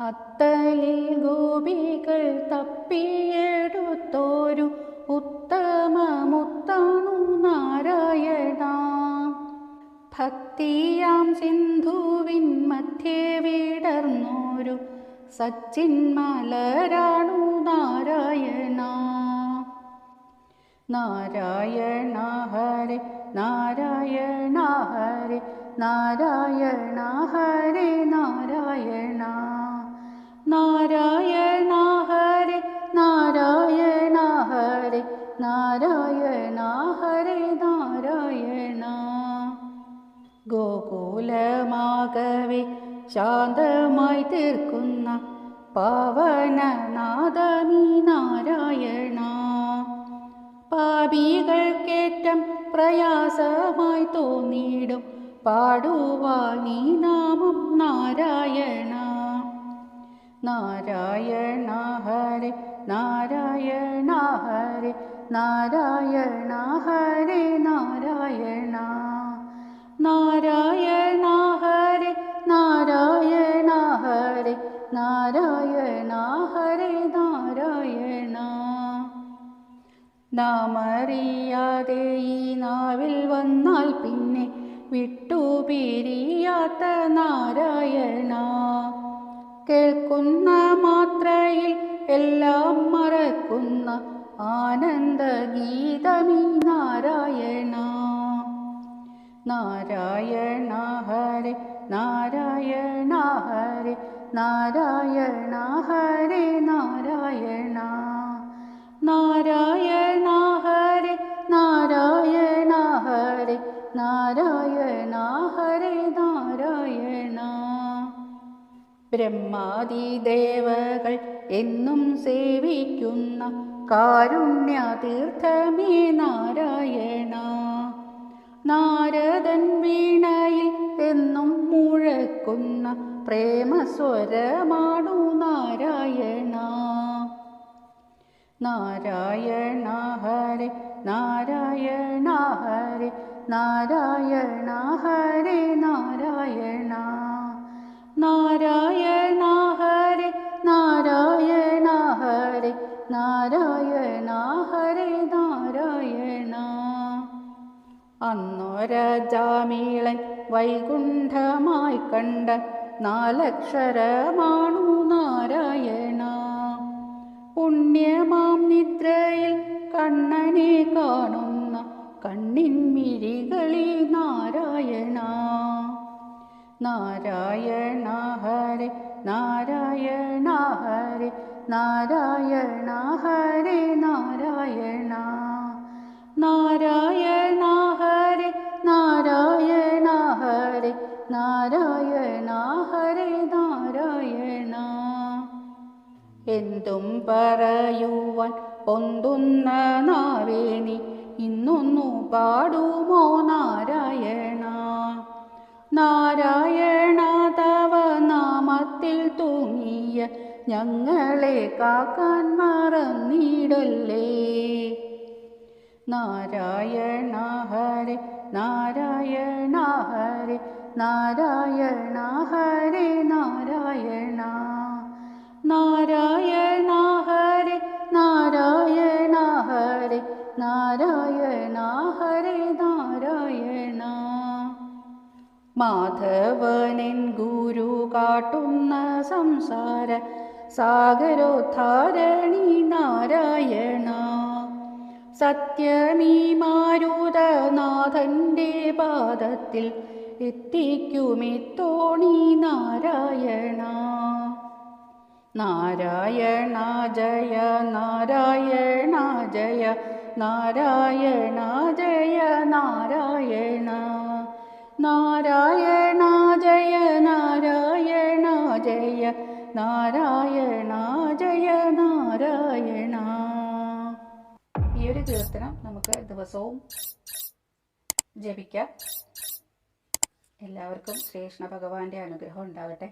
അത്തലിൽ ഗോപികൾ തപ്പിയെടുത്തോരു ഉത്തമമുത്താണു നാരായണ. ഭക്തിയാം സിന്ധുവിൻ മധ്യേ വിടർന്നോരു സച്ചിന്മലരാണു നാരായണ. നാരായണ ഹരെ നാരായണ ഹരെ നാരായണ ഹരെ നാരായണ. നാരായണ ഹരെ നാരായണ ഹരെ നാരായണ ഹരെ നാരായണ. ഗോകുലമാകവെ ശാന്തമായി തീർക്കുന്ന പാവനനാദമീ നാരായണ. പാപികൾക്കേറ്റം പ്രയാസമായി തോന്നിയിടും പാടുവാനീ നാമം നാരായണ. നാരായണ ഹരെ നാരായണ ഹരെ നാരായണ ഹരെ നാരായണ നാരായണ ഹരെ നാരായണ ഹരെ നാരായണ ഹരെ നാരായണ. നാമറിയാതെ ഈ നാവിൽ വന്നാൽ പിന്നെ വിട്ടു വിട്ടുപിരിയാത്ത നാരായണ കേൾക്കുന്ന മാത്രയിൽ എല്ലാം മറക്കുന്ന ആനന്ദഗീതമീ നാരായണ. നാരായണ ഹരെ നാരായണ ഹരെ നാരായണ ഹരെ നാരായണ. നാരായണ ഹരെ നാരായണ ഹരെ നാരായണ ബ്രഹ്മാദിദേവകൾ എന്നും സേവിക്കുന്ന കാരുണ്യതീർത്ഥമേ നാരായണ. നാരദൻ വീണയിൽ എന്നും മുഴക്കുന്ന പ്രേമസ്വരമാണു നാരായണ. നാരായണ ഹരെ നാരായണ ഹരെ നാരായണ ഹരെ നാരായണ. നാരായണ ഹരെ നാരായണ ഹരെ നാരായണ ഹരെ നാരായണ. അന്നൊരജാമീളൻ വൈകുണ്ഠമായി കണ്ട നാലക്ഷരമാണു നാരായണ. പുണ്യമാം നിദ്രയിൽ കണ്ണനെ കാണുന്ന കണ്ണിൻ കണ്ണിൻമിഴികളിൽ നാരായണ. നാരായണ ഹരെ നാരായണ ഹരെ നാരായണ ഹരെ നാരായണ നാരായണ ഹരെ നാരായണ ഹരെ നാരായണ ഹരെ നാരായണ. എന്തും പറയുവാൻ പൊന്തുന്ന നാവേനി ഇന്നൊന്നു പാടുമോ നാരായണ? നാമത്തിൽ തൂങ്ങിയ ഞങ്ങളെ കാക്കാൻ മറന്നിടല്ലേ? നാരായണ ഹരെ നാരായണ ഹരെ നാരായണ ഹരെ നാരായണ. നാരായണ നാരായണ നാരായണ നാരായണ മാധവനൻ ഗുരു കാട്ടുന്ന സംസാര സാഗരോദ്ധാരണി നാരായണ. സത്യമീ മാരുതനാഥന്റെ പാദത്തിൽ എത്തിക്കുമിത്തോണി നാരായണ. നാരായണ ജയ നാരായണ ജയ നാരായണ ജയ നാരായണ. നാരായണ ജയ നാരായണ ജയ നാരായണ. ജയ നാരായണ ഈ ഒരു കീർത്തനം നമുക്ക് ദിവസവും ജപിക്കാം. എല്ലാവർക്കും ശ്രീകൃഷ്ണ ഭഗവാന്റെ അനുഗ്രഹം ഉണ്ടാവട്ടെ